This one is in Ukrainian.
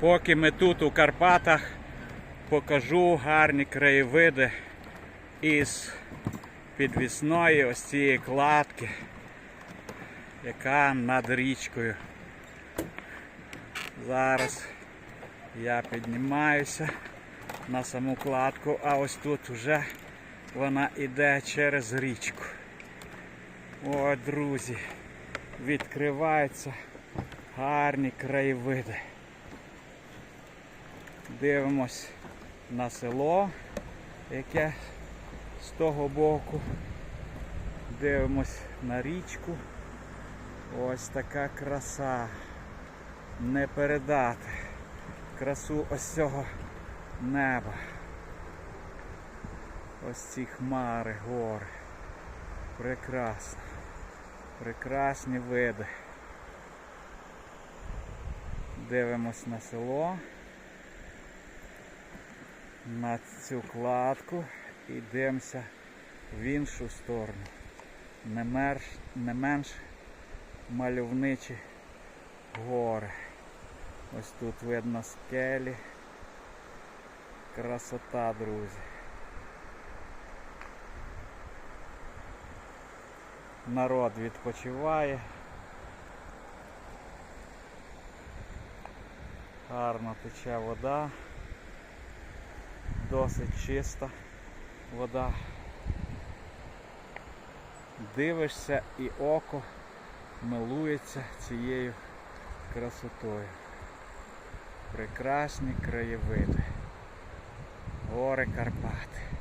Поки ми тут у Карпатах покажу гарні краєвиди із підвісної ось цієї кладки, яка над річкою. Зараз я піднімаюся на саму кладку, а ось тут вже вона йде через річку. О, друзі, відкриваються гарні краєвиди. Дивимось на село, яке з того боку. Дивимось на річку. Ось така краса. Не передати красу ось цього неба. Ось ці хмари, гори. Прекрасно. Прекрасні види. Дивимось на село, на цю кладку і дивимося в іншу сторону. Не, мерш, не менш мальовничі гори. Ось тут видно скелі. Красота, друзі. Народ відпочиває. Гарно тече вода. Досить чиста вода. Дивишся і око милується цією красотою. Прекрасні краєвиди. Гори Карпати.